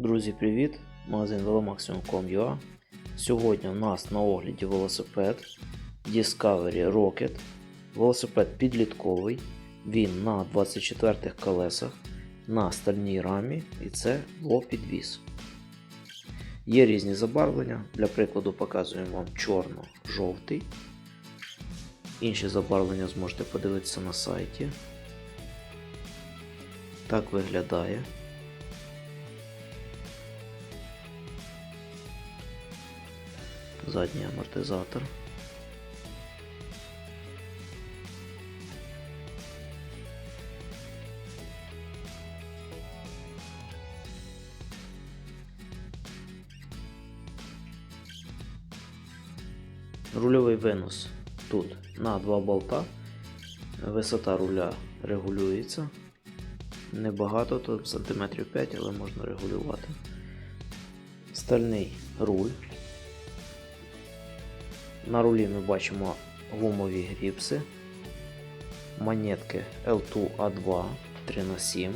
Друзі, привіт! Магазин velomaximum.com.ua Сьогодні у нас на огляді велосипед Discovery Rocket. Велосипед підлітковий. Він на 24 колесах на стальній рамі і це ло-підвіз. Є різні забарвлення. Для прикладу показуємо вам чорно-жовтий. Інші забарвлення зможете подивитися на сайті. Так виглядає. Задній амортизатор. Рульовий винос тут на два болта. Висота руля регулюється. Небагато, то сантиметрів 5, але можна регулювати. Стальний руль. На рулі ми бачимо гумові гріпси, монетки L2A2 3х7.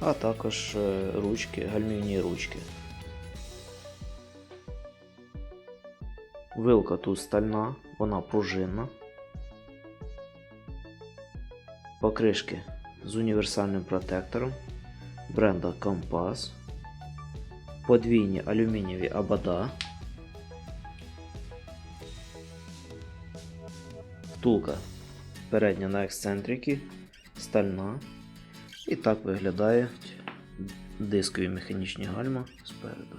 А також е, ручки, гальмівні ручки. Вилка тут стальна, вона пружинна. Покришки з універсальним протектором бренда Compass, подвійні алюмінієві абада, втулка передня на ексцентрики, стальна. І так виглядають дискові механічні гальма спереду.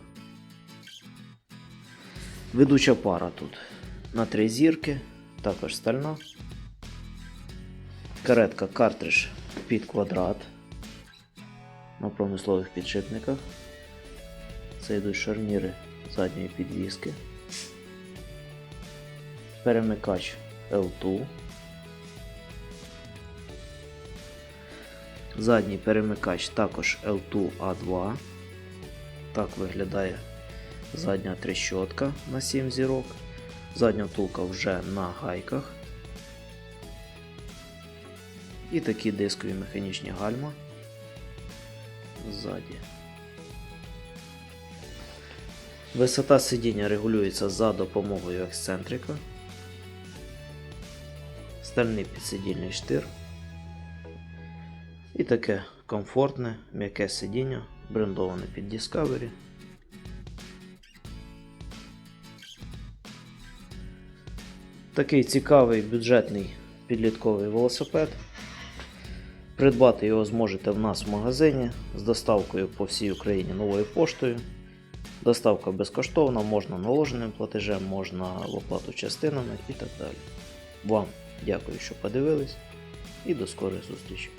Ведуча пара тут на три зірки, також стальна. Каретка картридж під квадрат на промислових підшипниках. Це йдуть шарніри задньої підвіски. Перемикач L2. Задній перемикач також L2A2. Так виглядає задня трещотка на 7 зірок. Задня втулка вже на гайках. І такі дискові механічні гальма ззаді. Висота сидіння регулюється за допомогою ексцентрика. Стальний підсидільний штир. І таке комфортне, м'яке сидіння, брендоване під Discovery. Такий цікавий бюджетний підлітковий велосипед. Придбати його зможете в нас в магазині з доставкою по всій Україні новою поштою. Доставка безкоштовна, можна наложеним платежем, можна в оплату частинами і так далі. Вам дякую, що подивились, і до скорих зустрічі!